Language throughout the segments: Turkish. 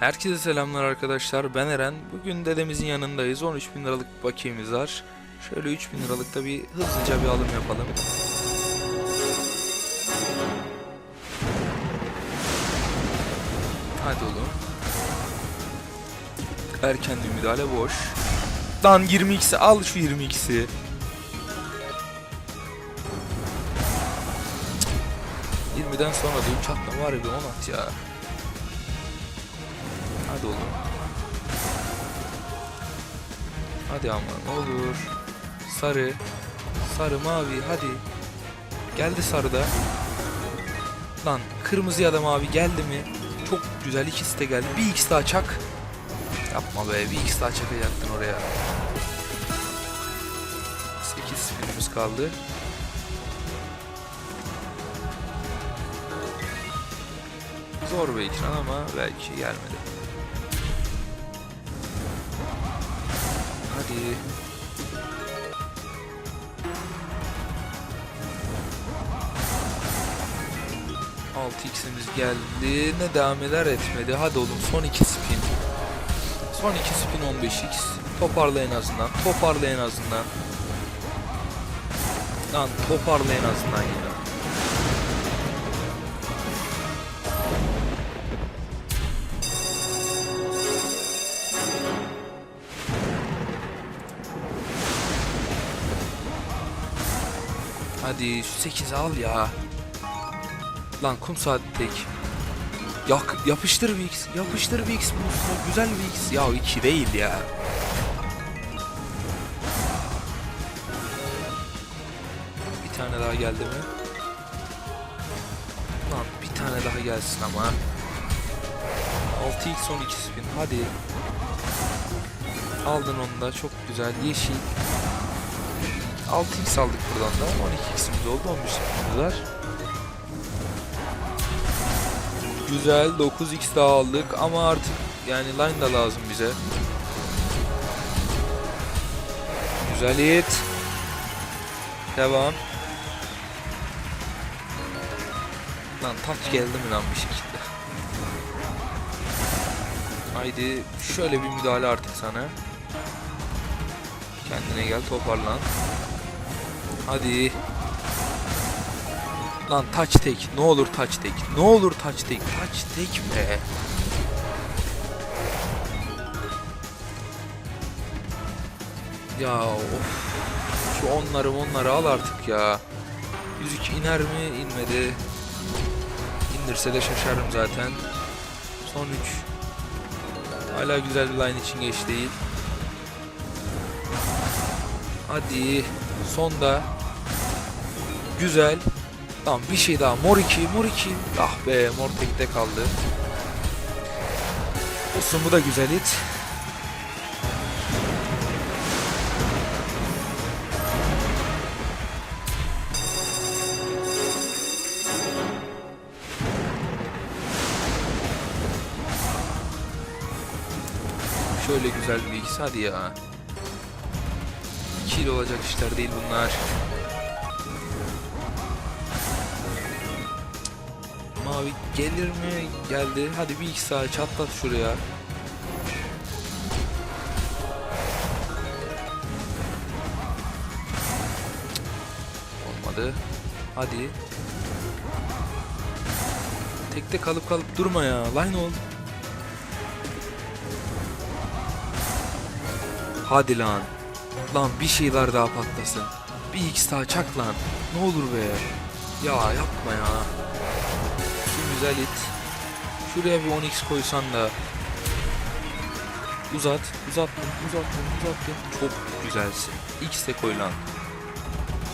Herkese selamlar arkadaşlar. Ben Eren. Bugün dedemizin yanındayız. 13 bin liralık bakiyemiz var. Şöyle 3 bin liralıkta bir hızlıca bir alım yapalım. Hadi oğlum. Erken bir müdahale boş. Lan 22'si al şu 22'si. Cık. 20'den sonra da 3 atma var ya bir 10 at ya. Oğlum. Hadi ama ne olur. Sarı. Sarı mavi hadi. Geldi sarı da. Lan kırmızı ya da mavi geldi mi? Çok güzel ikisi de geldi. Bir x daha çak. Yapma be bir x daha çakacaktın oraya. 8 spinimiz kaldı. Zor bir ekran ama belki gelmedi. Altı x'imiz geldi. Ne devam eder etmedi. Hadi oğlum son iki spin. Son iki spin 15x. Toparla en azından. Toparla en azından. Lan toparla en azından ya. Hadi şu 8'i al ya. Lan kum saat tek. Yak, yapıştır bir x. Yapıştır bir x üstüne. Güzel bir x. Ya 2 değil ya. Bir tane daha geldi mi? Lan bir tane daha gelsin ama. 6x 12 spin. Hadi. Aldın onu da. Çok güzel. Yeşil. 6x aldık buradan da. 12x'imiz oldu. 11 spinimiz var. Güzel 9x daha aldık ama artık yani line da lazım bize. Güzel hit. Devam. Lan touch geldi mi lan bir şekilde. Haydi şöyle bir müdahale artık sana. Kendine gel toparlan. Hadi. Lan touch tek. Ne olur touch tek. Ne olur touch tek. Touch tek be. Ya of. Şu onları onları al artık ya. Yüzük iner mi? İnmedi. İndirse de şaşarım zaten. Son 3. Hala güzel bir line için geç değil. Hadi. Sonda. Güzel. Tamam bir şey daha. Mor 2, mor 2. Ah be mor tekte kaldı. Olsun bu da güzel hit. Şöyle güzel bir ikisi hadi ya. 2 olacak işler değil bunlar. Mavi gelir mi? Geldi. Hadi bir iki saat çatlat şuraya. Olmadı. Hadi. Tekte kalıp kalıp durma ya. Line ol. Hadi lan. Lan bir şeyler daha patlasın. Bir x daha çak lan. Ne olur be. Ya yapma ya. Güzel it. Şuraya bir 10x koysan da. Uzat, uzattın, uzattın, uzattın. Çok güzelsin. X de koy lan.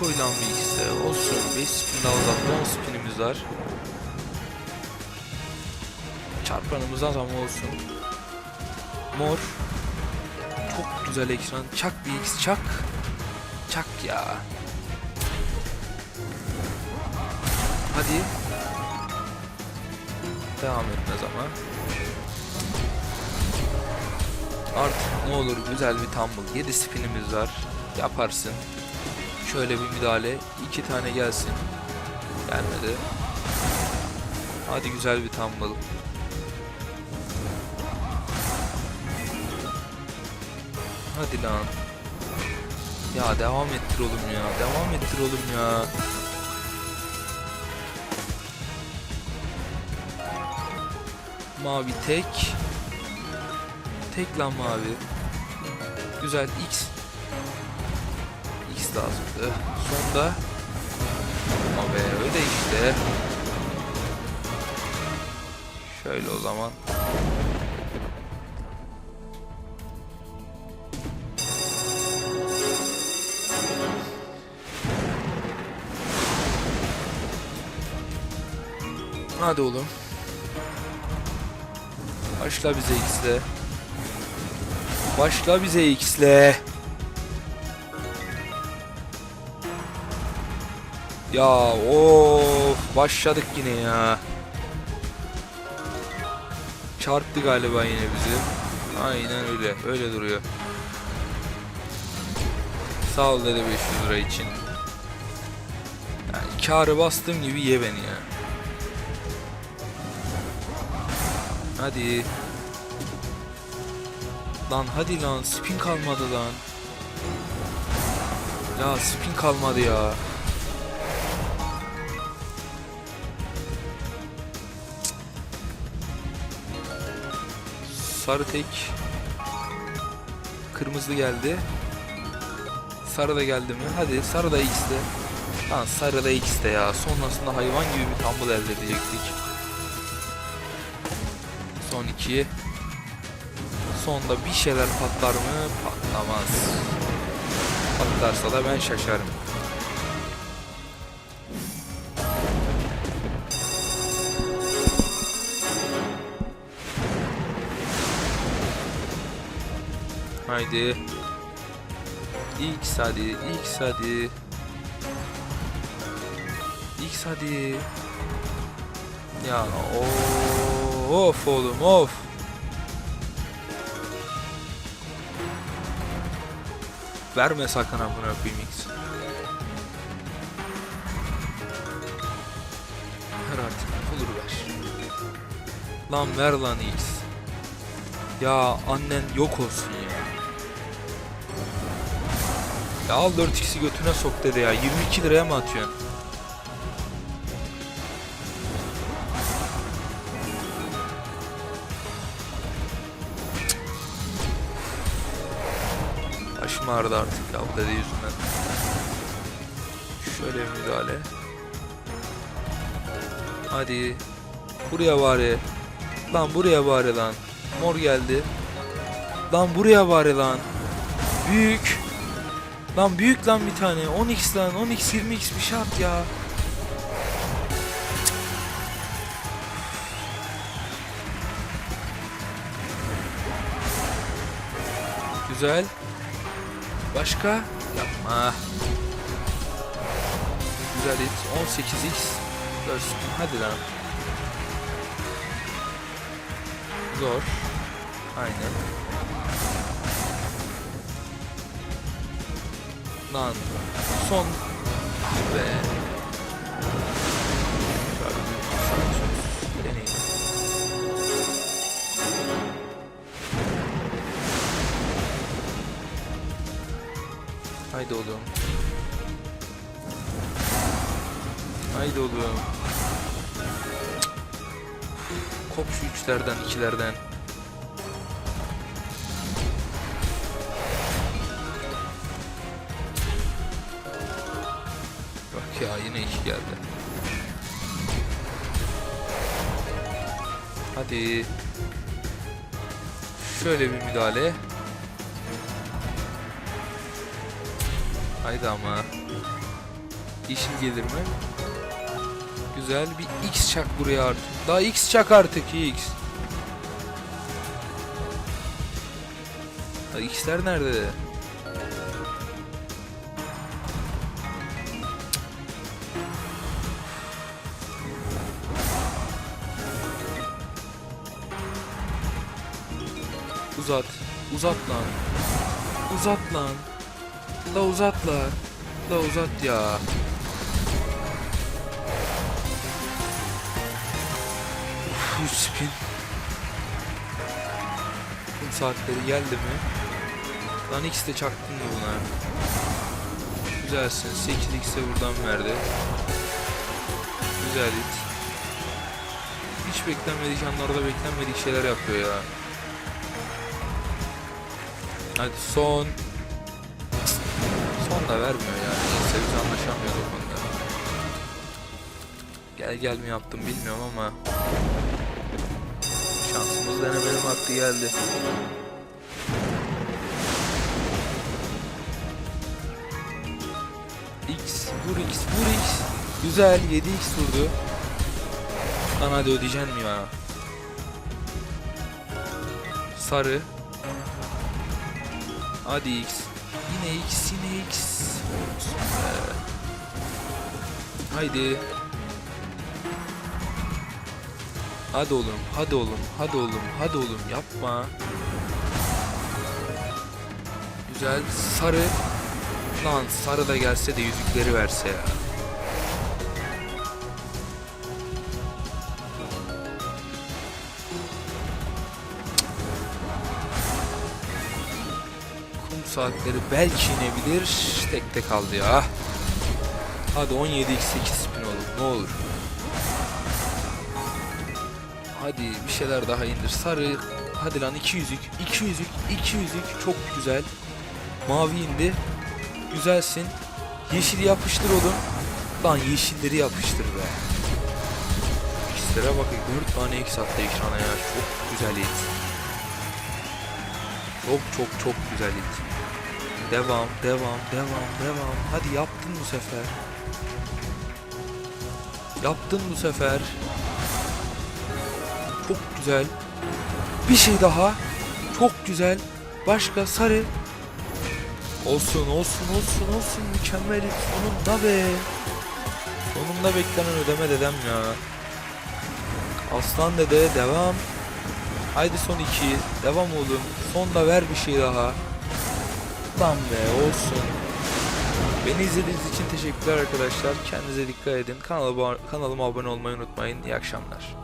Koy lan bir x de. Olsun. 5 spin daha uzattı. 10 spinimiz var. Çarpanımız az ama olsun. Mor. Çok güzel ekran. Çak bir x çak. Çak ya. Hadi. Devam etmez ama. Artık ne olur güzel bir tumble. 7 spinimiz var. Yaparsın. Şöyle bir müdahale. 2 tane gelsin. Gelmedi. Hadi güzel bir tumble. Hadi lan. Ya devam ettir oğlum ya. Devam ettir oğlum ya. Mavi tek. Tek lan mavi. Güzel X. X lazımdı. Sonda. Ama be öyle işte. Şöyle o zaman. Hadi oğlum. Başla bize X'le. Başla bize X'le. Ya of başladık yine ya. Çarptı galiba yine bizi. Aynen öyle. Öyle duruyor. Sağ ol dedi 500 lira için. Yani karı bastığım gibi ye beni ya. Hadi. Lan hadi lan spin kalmadı lan. Ya spin kalmadı ya. Sarı tek. Kırmızı geldi. Sarı da geldi mi? Hadi sarı da X'de. Lan sarı da X'de ya. Sonrasında hayvan gibi bir tumble elde edecektik. Son iki. Sonda bir şeyler patlar mı? Patlamaz. Patlarsa da ben şaşarım. Haydi. X hadi, X hadi. X hadi. Ya o- of oğlum of. Verme sakın amına koyayım X. Ver artık olur ver. Lan ver lan X. Ya annen yok olsun ya. Ya al 4x'i götüne sok dedi ya. 22 liraya mı atıyorsun? Başım ağrıdı artık ya yüzünden. Şöyle müdahale. Hadi. Buraya bari. Lan buraya bari lan. Mor geldi. Lan buraya bari lan. Büyük. Lan büyük lan bir tane. 10x lan. 10x 20x bir şart ya. Güzel. Başka? Yapma. Güzel hit. 18x. Dörsün. Hadi lan. Zor. Aynen. Lan. Son. Ah be. Haydi oğlum. Haydi oğlum. Kop şu üçlerden, ikilerden. Bak ya yine iki geldi. Hadi. Şöyle bir müdahale. Haydi ama. Yeşil gelir mi? Güzel bir X çak buraya artık. Daha X çak artık X. Ha, X'ler nerede? Uzat. Uzat lan. Uzat lan. La uzat la. La uzat ya. Uf, spin. Kum saatleri geldi mi? Lan X de çaktın mı buna? Güzelsin. 8x'e buradan verdi. Güzel hit. Hiç beklenmedik anlarda beklenmedik şeyler yapıyor ya. Hadi son. Da vermiyor yani. Neyse biz anlaşamıyoruz o konuda. Gel gel mi yaptım bilmiyorum ama. Şansımız denemenin vakti geldi. X, vur X, vur X. Güzel 7x vurdu. Lan hadi ödeyeceksin mi ya? Sarı. Hadi X. Yine X, yine X. Haydi. Hadi oğlum, hadi oğlum, hadi oğlum, hadi oğlum yapma. Güzel sarı. Lan sarı da gelse de yüzükleri verse ya. Saatleri belki inebilir. Tek tek kaldı ya. Hadi 17 x 8 spin olur ne olur. Hadi bir şeyler daha indir. Sarı. Hadi lan 2 yüzük. 2 yüzük. 2 yüzük. Çok güzel. Mavi indi. Güzelsin. Yeşili yapıştır oğlum. Lan yeşilleri yapıştır be. X'lere bakın 4 tane X attı ekrana ya. Çok güzel hit. Çok çok çok güzel hit. Devam, devam, devam, devam. Hadi yaptın bu sefer. Yaptın bu sefer. Çok güzel. Bir şey daha. Çok güzel. Başka sarı. Olsun olsun olsun olsun mükemmel sonunda be. Sonunda beklenen ödeme dedem ya. Aslan dede devam. Haydi son iki. Devam oğlum. Son da ver bir şey daha. Lan be olsun. Beni izlediğiniz için teşekkürler arkadaşlar. Kendinize dikkat edin. Kanala, kanalıma abone olmayı unutmayın. İyi akşamlar.